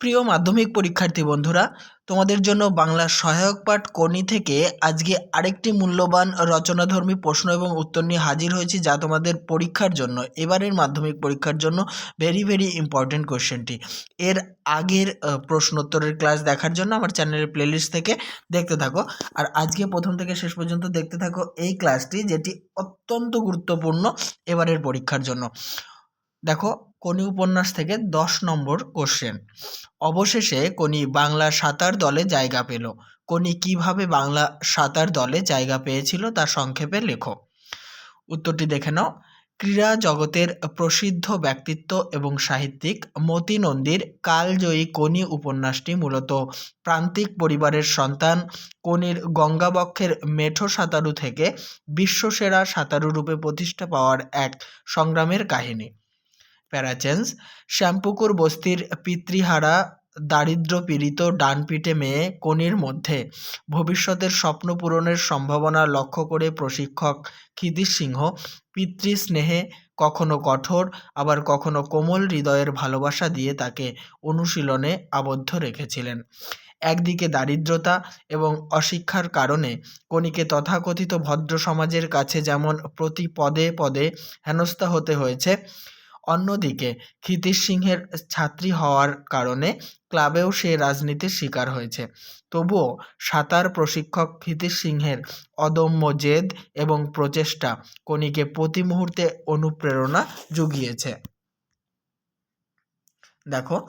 প্রিয় মাধ্যমিক পরীক্ষার্থী বন্ধুরা, তোমাদের জন্য বাংলা সহায়ক পাঠ কোনি থেকে আজকে আরেকটি মূল্যবান রচনাধর্মী প্রশ্ন এবং উত্তর নিয়ে হাজির হয়েছি, যা তোমাদের পরীক্ষার জন্য, এবারের মাধ্যমিক পরীক্ষার জন্য ভেরি ভেরি ইম্পর্টেন্ট কোশ্চেনটি এর আগের প্রশ্নোত্তরের ক্লাস দেখার জন্য আমার চ্যানেলের প্লেলিস্ট থেকে দেখতে থাকো। আর আজকে প্রথম থেকে শেষ পর্যন্ত দেখতে থাকো এই ক্লাসটি যেটি অত্যন্ত গুরুত্বপূর্ণ এবারের পরীক্ষার জন্য। দেখো কোনি উপন্যাস থেকে দশ নম্বর কোশ্চেন অবশেষে কোনি বাংলা সাঁতার দলে জায়গা পেল। কোনি কীভাবে বাংলা সাঁতার দলে জায়গা পেয়েছিল তা সংক্ষেপে লেখো। উত্তরটি দেখে নাও। ক্রীড়া জগতের প্রসিদ্ধ ব্যক্তিত্ব এবং সাহিত্যিক মতি নন্দীর কালজয়ী কোনি উপন্যাসটি মূলত প্রান্তিক পরিবারের সন্তান কোনির গঙ্গাবক্ষের মেঠো সাঁতারু থেকে বিশ্বসেরা সাঁতারু রূপে প্রতিষ্ঠা পাওয়ার এক সংগ্রামের কাহিনী। প্যারাচেন্স শ্যামপুকুর বস্তির পিতৃহারা, দারিদ্র পীড়িত ডানপিটে মেয়ে কনির মধ্যে। ভবিষ্যতের স্বপ্ন পূরণের সম্ভাবনা লক্ষ্য করে প্রশিক্ষক ক্ষিতিশ সিংহ, পিতৃস্নেহে কখনো কঠোর, আবার কখনো কোমল হৃদয়ের ভালোবাসা দিয়ে তাকে অনুশীলনে আবদ্ধ রেখেছিলেন। একদিকে দারিদ্রতা এবং অশিক্ষার কারণে কনিকে তথাকথিত ভদ্র সমাজের কাছে যেমন প্রতি পদে পদে হেনস্থা হতে হয়েছে অন্যদিকে, ক্ষিতিশ সিংহের ছাত্রী হওয়ার কারণে ক্লাবেও সে রাজনীতির শিকার হয়েছে। তবুও সাঁতার প্রশিক্ষক ক্ষিতিশ সিংহের অদম্য জেদ এবং প্রচেষ্টা কনিকে প্রতি মুহূর্তে অনুপ্রেরণা জুগিয়েছে। দেখো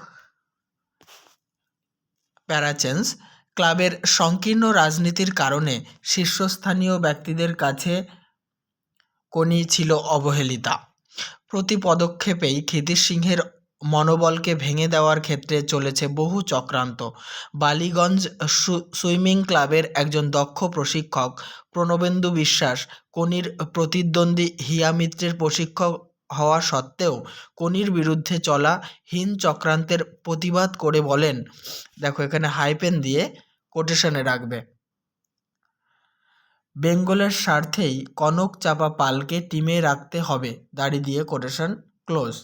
প্যারাচেন্স ক্লাবের সংকীর্ণ রাজনীতির কারণে শীর্ষস্থানীয় ব্যক্তিদের কাছে কোনি ছিল অবহেলিতা। প্রতি পদক্ষেপেই ক্ষিতিশ সিংহের মনোবলকে ভেঙে দেওয়ার ক্ষেত্রে চলেছে বহু চক্রান্ত। বালিগঞ্জ সুইমিং ক্লাবের একজন দক্ষ প্রশিক্ষক প্রণবেন্দু বিশ্বাস, কনির প্রতিদ্বন্দ্বী হিয়া মিত্রের প্রশিক্ষক হওয়া সত্ত্বেও কনির বিরুদ্ধে চলা হীন চক্রান্তের প্রতিবাদ করে বলেন, দেখো, এখানে হাইপেন দিয়ে কোটেশনে রাখবে। বেঙ্গলের স্বার্থেই কনক চাঁপা পালকে টিমে রাখতে হবে দাড়ি দিয়ে কোটেশন ক্লোজ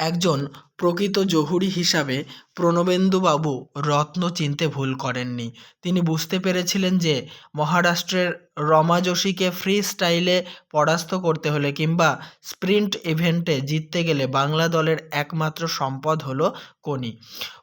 একজন প্রকৃত জহুরি হিসাবে প্রণবেন্দুবাবু রত্ন চিনতে ভুল করেননি। তিনি বুঝতে পেরেছিলেন যে মহারাষ্ট্রের রমা যোশীকে ফ্রি স্টাইলে পরাস্ত করতে হলে কিংবা স্প্রিন্ট ইভেন্টে জিততে গেলে বাংলা দলের একমাত্র সম্পদ হলো কোনি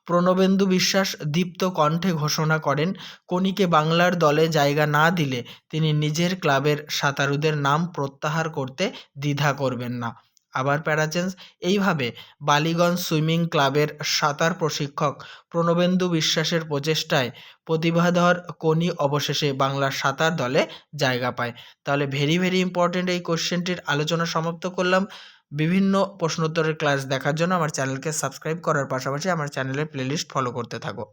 প্রণবেন্দু বিশ্বাস দীপ্ত কণ্ঠে ঘোষণা করেন কোনিকে বাংলার দলে জায়গা না দিলে তিনি নিজের ক্লাবের সাঁতারুদের নাম প্রত্যাহার করতে দ্বিধা করবেন না। আবার প্যারাচেন্স এইভাবে বালিগঞ্জ সুইমিং ক্লাবের সাঁতার প্রশিক্ষক প্রণবেন্দু বিশ্বাসের প্রচেষ্টায় প্রতিভাধর কোনি অবশেষে বাংলার সাঁতার দলে জায়গা পায়। তাহলে ভেরি ভেরি ইম্পর্টেন্ট এই কোশ্চেনটির আলোচনা সমাপ্ত করলাম। বিভিন্ন প্রশ্নোত্তরের ক্লাস দেখার জন্য আমার চ্যানেলকে সাবস্ক্রাইব করার পাশাপাশি আমার চ্যানেলের প্লেলিস্ট ফলো করতে থাকো।